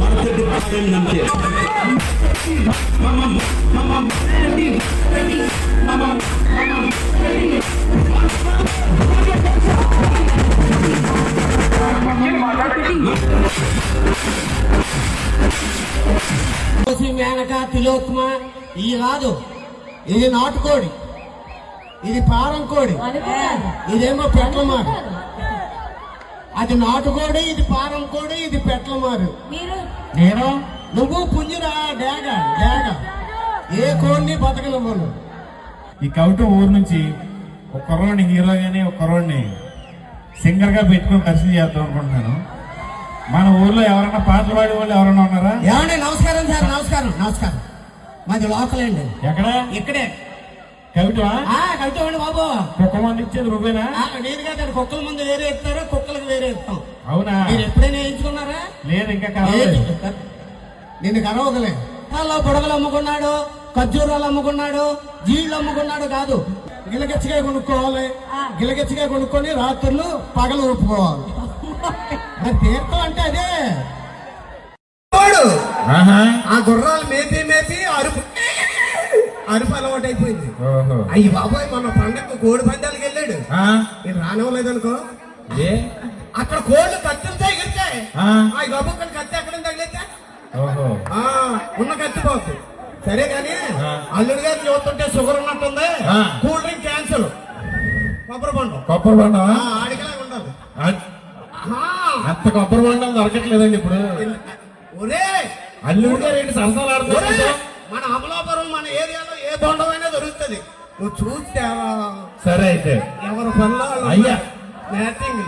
మరుసటి పాడిందంతే కోసి మేనక తిలోత్మ ఇది కాదు ఇది నాటుకోడి. ఇది పారం కోడి ఇదేమో పెట్లమారు అది నాటుకోడి ఇది పారం కోడి ఇది పెట్లమారు మీరు. నేను? నువ్వు పుంజురా డేగ డేగ ఏ కోడిని బతకనివ్వను ఈ కౌటు ఊరు నుంచి ఒక కుర్రోడిని హీరోగానే ఒక కుర్రోడిని సింగర్గా పెట్టుకుని పరిస్థితి చేద్దాం అనుకుంటున్నాను. మన ఊర్లో ఎవరైనా పాటలు పాడే వాళ్ళు ఎవరైనా ఉన్నారా? ఏమండి నమస్కారం సార్ నమస్కారం నమస్కారం. మాది లోకల్ అండి. ఎక్కడ? ఇక్కడే. కవిటవా ఆ కవితమండి బాబు. కుక్క మంది ఇచ్చేది నువ్వేనా? ఆ, నేను కాదు కుక్కల ముందు వేరే ఇస్తారు వేరే ఇస్తాం అవునా? మీరు ఎప్పుడైనా వేయించుకున్నారా? లేదు ఇంకా నిన్ను కరవదులే. అలా బుడగలు అమ్ముకున్నాడు ఖర్జూరాలు అమ్ముకున్నాడు జీళ్ళు అమ్ముకున్నాడు కాదు. గిలగచ్చిగా కొనుక్కోవాలి. గిలగచ్చిగా కొనుక్కొని రాత్రులు పగలు ఊపుకోవాలి మరి తీర్థం అంటే అదే. ఆహా. ఆ గుర్రాలు మేపి మేపి అరుపు అరుపు అలవాటు అయిపోయింది ఓహో. అయ్యి బాబాయ్ మన పండగ కోడి పందాలకు వెళ్ళాడు. ఆ? నేను రానివ్వలేదనుకో. ఏ? అక్కడ కోళ్ళు కత్తులతో ఎగిరితే ఆ? గబుక్కలు కత్తి ఎక్కడ తగిలితే ఉన్న కత్తిపోతుంది సరే కానీ. అల్లుడి గారు చూస్తుంటే షుగర్ ఉన్నట్టుంది. కూల్ డ్రింక్ క్యాన్సల్ కొబ్బరి పండు కొబ్బరి బండవా ఆ, ఆడికలాగా ఉండాలి అ- ఆహా. అంత కొబ్బరి బండం దొరకట్లేదండి ఇప్పుడు. ఒరే. అల్లుడు గారు ఏంటి సరసాలు మన అమలాపురం మన ఏరియాలో ఏ బొండమైనా దొరుకుతుంది. నువ్వు చూస్తే సరే అయితే. ఎవరి పనిలో అయ్యా. మ్యాచింగ్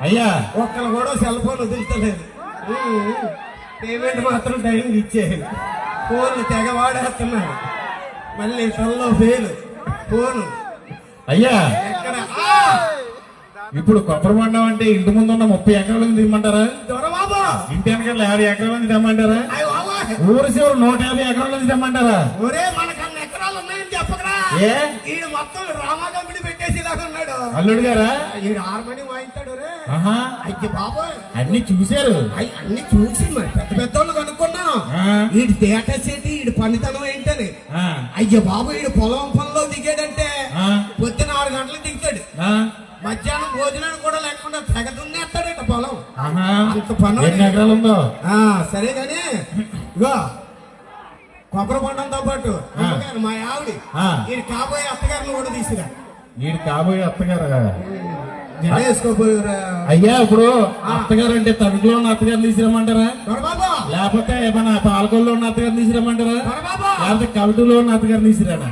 అయ్యా. ఒక్కరు కూడా సెల్ ఫోన్ వదులుతలేదు పేమెంట్ మాత్రం టైం ఇచ్చేది ఫోన్లు తెగ వాడేస్తున్నారు. మళ్ళీ తనలో ఫెయిల్ ఫోను. అయ్యా. ఎక్కడ! ఇప్పుడు కొబ్బరి బండం అంటే ఇంటి ముందు ఉన్న ముప్పై ఎకరాల నుంచి తెమ్మంటారా ఇంటి వెనకాల యాభై ఎకరాల నుంచి తెమ్మంటారా! ఊరు చివరి నూట యాభై ఎకరాల నుంచి తెమ్మంటారా? ఏ? మొత్తం రామా అల్లుడు గారా? ఈడు హార్మోని వాయిస్తాడు రే. అయ్య బాబోయ్. అన్ని చూశారు. అన్ని చూసి మరి పెద్ద పెద్ద వాళ్ళు కనుక్కున్నాం. వీడి తేట చేతి వీడి పనితనం ఏంటని. అయ్య బాబు వీడు పొలం పనిలో దిగాడంటే. పొద్దున ఆరు గంటలకు దిగుతాడు. మధ్యాహ్నం భోజనాన్ని కూడా లేకుండా తెగ దున్నేస్తాడట పొలం. అంత పని ఉందో? ఆ, సరే కానీ ఇగో కొబ్బరి పండంతో పాటు మా ఆవిడ. వీడి కాబోయే అత్తగారిని కూడా తీసుకురా. వీడు కాబోయే అత్తగారు అయ్యా ఇప్పుడు అత్తగారు అంటే తణుకులో ఉన్న అత్తగారిని తీసుకురమ్మంటారా? దొరబాబు! లేకపోతే మన పాలకొల్లో ఉన్న అత్తగారిని తీసుకురమ్మంటారా? దొరబాబు! లేకపోతే కవిటలో ఉన్న అత్తగారిని తీసుకురానా?